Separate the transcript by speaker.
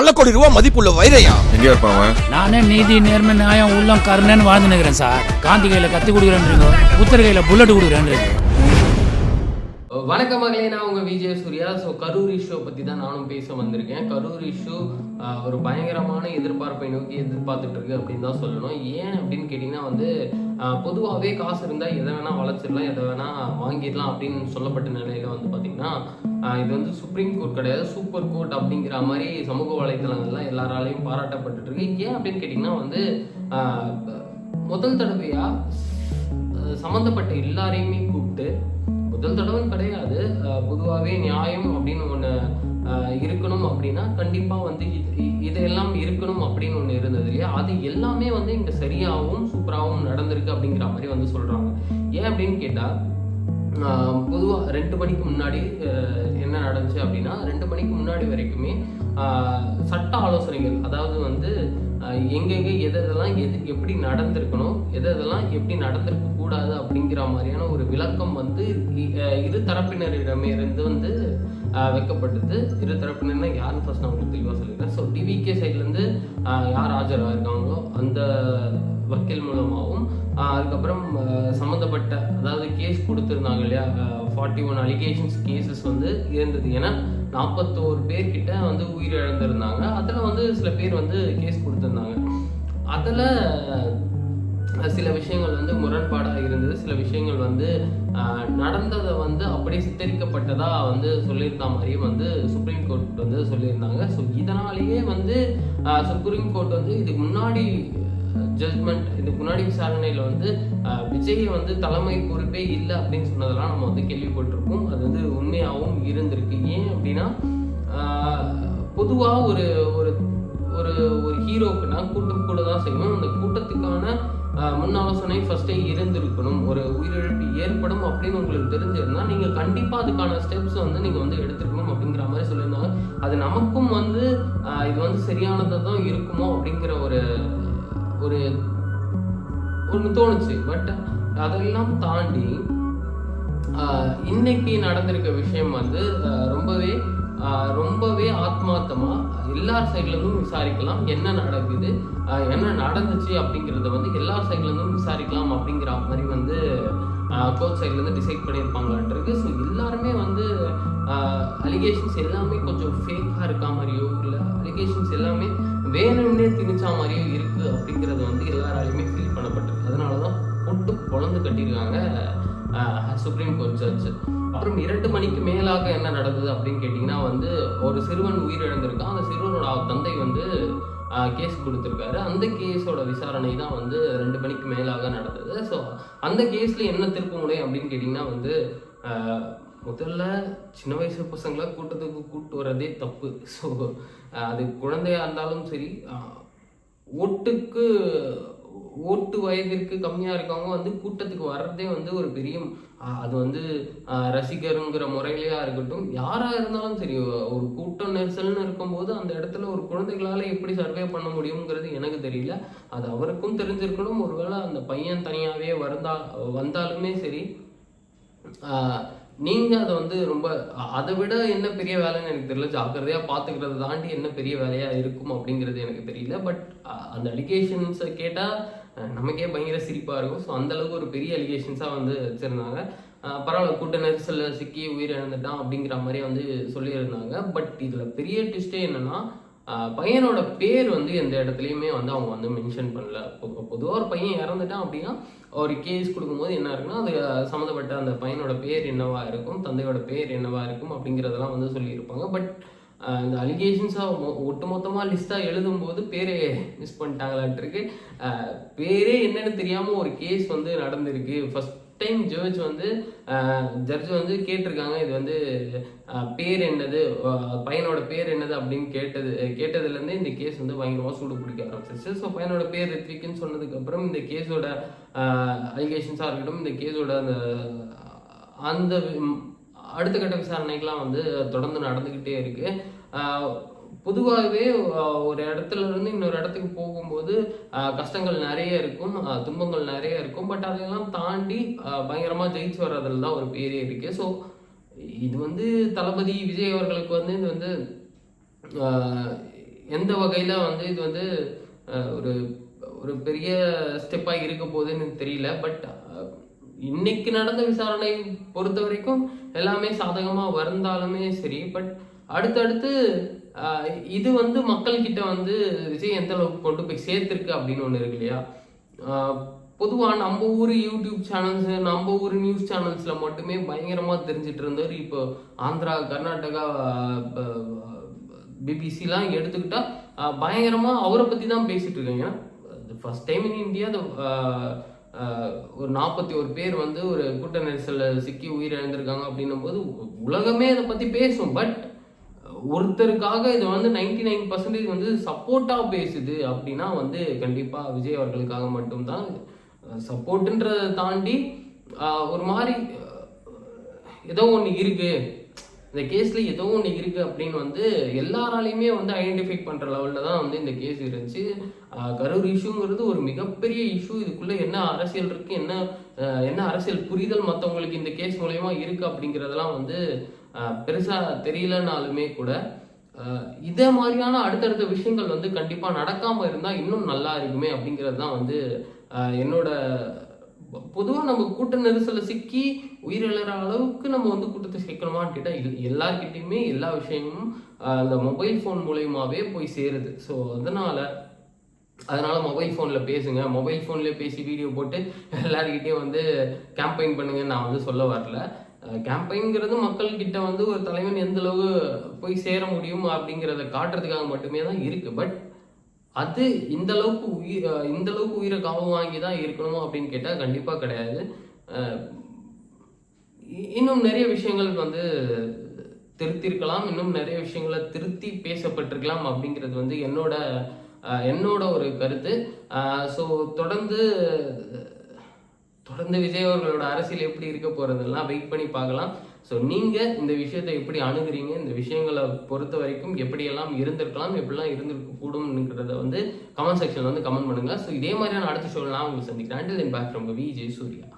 Speaker 1: பல கோடி ரூபாய் மதிப்புள்ள வைரையா
Speaker 2: எங்க இருப்பான்
Speaker 3: நானே நீதி நேர்மை நியாயம் உள்ளம் கருணைன்னு வாழ்ந்து நிற்கிறேன் சார். காந்தி கையில் கத்தி கொடுக்குறேன்றீங்க. புத்தர் கையில் புல்லட் கொடுக்குறேன்றீங்க.
Speaker 4: வணக்கம் மகளே. நான் உங்க விஜய் சூர்யா. ஸோ கரூர் இஷ்யூ பத்தி தான் நானும் பேச வந்திருக்கேன். கரூர் இஷ்யூ ஒரு பயங்கரமான எதிர்பார்ப்பை நோக்கி எதிர்பார்த்துட்டு இருக்கு அப்படின்னு தான் சொல்லணும். ஏன் அப்படின்னு கேட்டிங்கன்னா வந்து பொதுவாகவே காசு இருந்தால் எதை வேணால் வளர்ச்சிடலாம் எதை வேணால் வாங்கிடலாம் அப்படின்னு சொல்லப்பட்ட நிலையில வந்து பார்த்தீங்கன்னா இது வந்து சுப்ரீம் கோர்ட் கிடையாது சூப்பர் கோர்ட் அப்படிங்கிற மாதிரி சமூக வலைதளங்கள்லாம் எல்லாராலையும் பாராட்டப்பட்டுட்டு இருக்கு ஏன் அப்படின்னு கேட்டிங்கன்னா வந்து முதல் தடவையா சம்மந்தப்பட்ட எல்லாரையுமே கூப்பிட்டு முதல் தடவை கிடையாது பொதுவாகவே நியாயம் அப்படின்னு ஒன்று இருக்கணும் அப்படின்னா கண்டிப்பாக வந்து இது- இதெல்லாம் இருக்கணும் அப்படின்னு ஒன்று இருந்தது இல்லையா? அது எல்லாமே வந்து இங்கே சரியாகவும் சூப்பராகவும் நடந்திருக்கு அப்படிங்கிற மாதிரி வந்து சொல்கிறாங்க ஏன் அப்படின்னு கேட்டால் பொதுவாக ரெண்டு மணிக்கு முன்னாடி அஹ், என்ன நடந்துச்சு அப்படின்னா ரெண்டு மணிக்கு முன்னாடி வரைக்குமே சட்ட ஆலோசனைகள் அதாவது வந்து அஹ், எங்கெங்க எது எதெல்லாம் எது எப்படி நடந்திருக்கணும் எது எதெல்லாம் எப்படி நடந்திருக்க கூடாது அப்படிங்கிற மாதிரியான ஒரு விளக்கம் வந்து இரு தரப்பினரிடமே இருந்து வந்து வைக்கப்பட்டது. இரு தரப்பினர்னா யாருன்னு ஃபர்ஸ்ட் நான் உங்களுக்கு தெளிவாக சொல்லிடுறேன். ஸோ டிவிகே சைட்லேருந்து யார் ஆஜராக இருக்காங்களோ அந்த வக்கீல் மூலமாகவும் ஆஹ் அதுக்கப்புறம் சம்மந்தப்பட்ட அதாவது கேஸ் கொடுத்துருந்தாங்க இல்லையா ஃபார்ட்டி ஒன் அலிகேஷன்ஸ் கேசஸ் வந்து இருந்தது. ஏன்னா நாற்பத்தோரு பேர்கிட்ட வந்து உயிரிழந்திருந்தாங்க. அதில் வந்து சில பேர் வந்து கேஸ் கொடுத்துருந்தாங்க. அதில் சில விஷயங்கள் வந்து முரண்பாடாக இருந்தது. சில விஷயங்கள் வந்து ஆஹ் நடந்ததை வந்து அப்படியே சித்தரிக்கப்பட்டதா வந்து சொல்லியிருந்த மாதிரியும் வந்து சுப்ரீம் கோர்ட் வந்து சொல்லியிருந்தாங்க. ஸோ இதனாலேயே வந்து சுப்ரீம் கோர்ட் வந்து இதுக்கு முன்னாடி ஜட்மெண்ட் இதுக்கு முன்னாடி விசாரணையில் வந்து ஆஹ் விஜய் வந்து தலைமை பொறுப்பே இல்லை அப்படின்னு சொன்னதெல்லாம் நம்ம வந்து கேள்விப்பட்டிருக்கோம் அது வந்து உண்மையாகவும் இருந்திருக்கு. ஏன் அப்படின்னா பொதுவாக ஒரு ஒரு ஒரு ஒரு ஹீரோக்குன்னா கூட்டம் கூட தான் செய்வோம் அந்த கூட்டத்துக்கான முன் ஆலோசனை இருந்திருக்கணும். ஒரு உயிரிழப்பு ஏற்படும் அப்படின்னு உங்களுக்கு தெரிஞ்சிருந்தா நீங்க கண்டிப்பா அதுக்கான ஸ்டெப்ஸ் வந்து நீங்க வந்து எடுத்துருக்கணும் அப்படிங்கிற மாதிரி சொல்லியிருந்தாங்க. அது நமக்கும் வந்து இது வந்து சரியானதாக தான் இருக்குமோ அப்படிங்கிற ஒரு ஒரு ஒன்று தோணுச்சு. பட் அதெல்லாம் தாண்டி ஆஹ் இன்னைக்கு நடந்திருக்க விஷயம் வந்து ரொம்பவே ஆஹ் ரொம்பவே ஆத்மார்த்தமா எல்லார் சைட்லேருந்தும் விசாரிக்கலாம். என்ன நடக்குது? என்ன நடந்துச்சு அப்படிங்கிறத வந்து எல்லார் சைட்லேருந்தும் விசாரிக்கலாம் அப்படிங்கிற மாதிரி வந்து கோச் சைட்லேருந்து டிசைட் பண்ணியிருப்பாங்களான்றது. ஸோ எல்லாருமே வந்து அலிகேஷன்ஸ் எல்லாமே கொஞ்சம் ஃபேக்காக இருக்கா மாதிரியோ இல்லை அலிகேஷன்ஸ் எல்லாமே வேணும்னே திணிச்சா மாதிரியோ இருக்குது அப்படிங்கிறது வந்து எல்லாராலையுமே ஃபீல் பண்ணப்பட்டிருக்கு. அதனால தான் பொட்டு பொழந்து கட்டியிருக்காங்க சுப்ரீம் கோர்ட் ஜட்ஜு அப்புறம் இரண்டு மணிக்கு மேலாக என்ன நடந்தது அப்படின்னு கேட்டிங்கன்னா வந்து ஒரு சிறுவன் உயிரிழந்திருக்கான். அந்த சிறுவனோட தந்தை வந்து கேஸ் கொடுத்துருக்காரு. அந்த கேஸோட விசாரணை தான் வந்து ரெண்டு மணிக்கு மேலாக நடந்தது. ஸோ அந்த கேஸில் என்ன திருப்ப முடியும் அப்படின்னு கேட்டிங்கன்னா வந்து ஆஹ், முதல்ல சின்ன வயசு பசங்களை கூட்டத்துக்கு கூப்பிட்டு வர்றதே தப்பு. ஸோ அது குழந்தையா இருந்தாலும் சரி ஆஹ், ஓட்டுக்கு ஓட்டு வயதிற்கு கம்மியாக இருக்கவங்க வந்து கூட்டத்துக்கு வர்றதே வந்து ஒரு பெரிய அது வந்து ரசிகருங்கிற முறையிலையா இருக்கட்டும் யாராக இருந்தாலும் சரி ஒரு கூட்டம் நெரிசல்னு இருக்கும்போது அந்த இடத்துல ஒரு குழந்தைகளால் எப்படி சர்வே பண்ண முடியுங்கிறது எனக்கு தெரியல. அது அவருக்கும் தெரிஞ்சிருக்கணும். ஒருவேளை அந்த பையன் தனியாகவே வந்தா வந்தாலுமே சரி நீங்கள் அதை வந்து ரொம்ப அதை விட என்ன பெரிய வேலைன்னு எனக்கு தெரியல. ஜாக்கிரதையாக பார்த்துக்கிறத தாண்டி என்ன பெரிய வேலையாக இருக்கும் அப்படிங்கிறது எனக்கு தெரியல. பட் அந்த அலிகேஷன்ஸை கேட்டால் நமக்கே பயங்கர சிரிப்பாக இருக்கும். ஸோ அந்த அளவுக்கு ஒரு பெரிய அலிகேஷன்ஸாக வந்து வச்சுருந்தாங்க. பரவாயில்ல கூட்ட நெரிசல்ல சிக்கி உயிரிழந்துட்டான் அப்படிங்கிற மாதிரி வந்து சொல்லியிருந்தாங்க. பட் இதில் பெரிய ட்விஸ்டே என்னென்னா பையனோட பேர் வந்து எந்த இடத்துலையுமே வந்து அவங்க வந்து மென்ஷன் பண்ணல. பொதுவாக ஒரு பையன் இறந்துட்டான் அப்படின்னா ஒரு கேஸ் கொடுக்கும்போது என்ன இருக்குன்னா அது சம்மந்தப்பட்ட அந்த பையனோட பேர் என்னவா இருக்கும் தந்தையோட பேர் என்னவா இருக்கும் அப்படிங்கிறதெல்லாம் வந்து சொல்லியிருப்பாங்க. பட் இந்த அலிகேஷன்ஸாக ஒட்டுமொத்தமாக லிஸ்ட்டாக எழுதும்போது பேரே மிஸ் பண்ணிட்டாங்களான்ட்டு பேரே என்னன்னு தெரியாமல் ஒரு கேஸ் வந்து நடந்திருக்கு. ஃபஸ்ட் டைம் ஜட்ஜ் வந்து ஜட்ஜ் வந்து கேட்டிருக்காங்க இது வந்து பேர் என்னது பையனோட பேர் என்னது அப்படின்னு கேட்டது கேட்டதுலேருந்து இந்த கேஸ் வந்து பயங்கரமாக சூடு பிடிக்க ஆரம்பிச்சிருச்சு. ஸோ பையனோட பேர் ரித்விக்னு சொன்னதுக்கப்புறம் இந்த கேஸோட அலிகேஷன்ஸாக இருக்கட்டும் இந்த கேஸோட அந்த அந்த அடுத்த கட்ட விசாரணைகள்லாம் வந்து தொடர்ந்து நடந்துக்கிட்டே இருக்கு. பொதுவாகவே ஒரு இடத்துல இருந்து இன்னொரு இடத்துக்கு போகும்போது கஷ்டங்கள் நிறைய இருக்கும் துன்பங்கள் நிறைய இருக்கும். பட் அதையெல்லாம் தாண்டி பயங்கரமாக ஜெயிச்சு வர்றதுல தான் ஒரு பேரே இருக்கு. ஸோ இது வந்து தளபதி விஜய் அவர்களுக்கு வந்து இது வந்து எந்த வகையில் வந்து இது வந்து ஒரு ஒரு பெரிய ஸ்டெப்பாக இருக்க போகுதுன்னு தெரியல. பட் இன்னைக்கு நடந்த விசாரணை பொறுத்த வரைக்கும் எல்லாமே சாதகமாக வந்தாலுமே சரி பட் அடுத்தடுத்து இது வந்து மக்கள்கிட்ட வந்து விஜய் எந்த அளவுக்கு கொண்டு போய் சேர்த்துருக்கு அப்படின்னு ஒன்று இருக்கு இல்லையா? பொதுவாக நம்ம ஊர் யூடியூப் சேனல்ஸ் நம்ம ஊர் நியூஸ் சேனல்ஸில் மட்டுமே பயங்கரமாக தெரிஞ்சிட்டு இருந்தவர் இப்போ ஆந்திரா கர்நாடகா பிபிசிலாம் எடுத்துக்கிட்டால் பயங்கரமாக அவரை பற்றி தான் பேசிகிட்டு இருக்காங்க. ஃபஸ்ட் டைம் இன் இந்தியா ஒரு நாற்பத்தி ஒரு பேர் வந்து ஒரு கூட்ட நெரிசலில் சிக்கி உயிரிழந்திருக்காங்க அப்படின்னும் போது உலகமே அதை பற்றி பேசும். பட் ஒருத்தருக்காக இது வந்து நைன்டி நைன் பர்சன்டேஜ் வந்து சப்போர்ட்டாக பேசுது அப்படின்னா வந்து கண்டிப்பாக விஜய் அவர்களுக்காக மட்டும்தான். சப்போர்ட்டுன்றதை தாண்டி ஒரு மாதிரி ஏதோ ஒன்று இருக்குது இந்த கேஸில் ஏதோ ஒன்று இருக்குது அப்படின்னு வந்து எல்லாராலையுமே வந்து ஐடென்டிஃபை பண்ணுற லெவலில் தான் வந்து இந்த கேஸ் இருந்துச்சு. கரூர் இஷ்யூங்கிறது ஒரு மிகப்பெரிய இஷ்யூ இதுக்குள்ளே என்ன அரசியல் இருக்குது என்ன என்ன அரசியல் புரிதல் மற்றவங்களுக்கு இந்த கேஸ் மூலயமா இருக்கு அப்படிங்கிறதெல்லாம் வந்து பெருசாக தெரியலனாலுமே கூட இதே மாதிரியான அடுத்தடுத்த விஷயங்கள் வந்து கண்டிப்பாக நடக்காமல் இருந்தால் இன்னும் நல்லா இருக்குமே அப்படிங்கிறது தான் வந்து என்னோட பொதுவாக நம்ம கூட்ட நெரிசலில் சிக்கி உயிரிழற அளவுக்கு நம்ம வந்து கூட்டத்தை சேர்க்கணுமான்னு கேட்டால் எல்லாருக்கிட்டேயுமே எல்லா விஷயமும் அந்த மொபைல் ஃபோன் மூலயமாவே போய் சேருது. ஸோ அதனால் அதனால் மொபைல் ஃபோனில் பேசுங்க. மொபைல் ஃபோன்லேயே பேசி வீடியோ போட்டு எல்லாருக்கிட்டேயும் வந்து கேம்பெயின் பண்ணுங்க நான் வந்து சொல்ல வரல. கேம்பெயின்ங்கிறது மக்கள்கிட்ட வந்து ஒரு தலைவன் எந்தளவு போய் சேர முடியும் அப்படிங்கிறத காட்டுறதுக்காக மட்டுமே தான் இருக்குது பட் அது இந்த அளவுக்கு உயிர் இந்த அளவுக்கு உயிரை காவு வாங்கி தான் இருக்கணுமா அப்படின்னு கேட்டால் கண்டிப்பாக கிடையாது. இன்னும் நிறைய விஷயங்கள் வந்து திருத்திருக்கலாம் இன்னும் நிறைய விஷயங்களை திருத்தி பேசப்பட்டிருக்கலாம் அப்படிங்கிறது வந்து என்னோட என்னோட ஒரு கருத்து. ஸோ தொடர்ந்து தொடர்ந்து விஜய் அவர்களோட அரசியல் எப்படி இருக்க போகிறதெல்லாம் வெயிட் பண்ணி பார்க்கலாம். ஸோ நீங்கள் இந்த விஷயத்தை எப்படி அணுகுறீங்க? இந்த விஷயங்களை பொறுத்த வரைக்கும் எப்படியெல்லாம் இருந்திருக்கலாம் எப்படிலாம் இருந்திருக்க கூடும்ங்கிறத வந்து கமெண்ட் செக்ஷனில் வந்து கமெண்ட் பண்ணுங்க. ஸோ இதே மாதிரியான அடுத்த ஷோவில் நான் உங்களுக்கு சந்திக்கிறேன். Until then back from V Jai Surya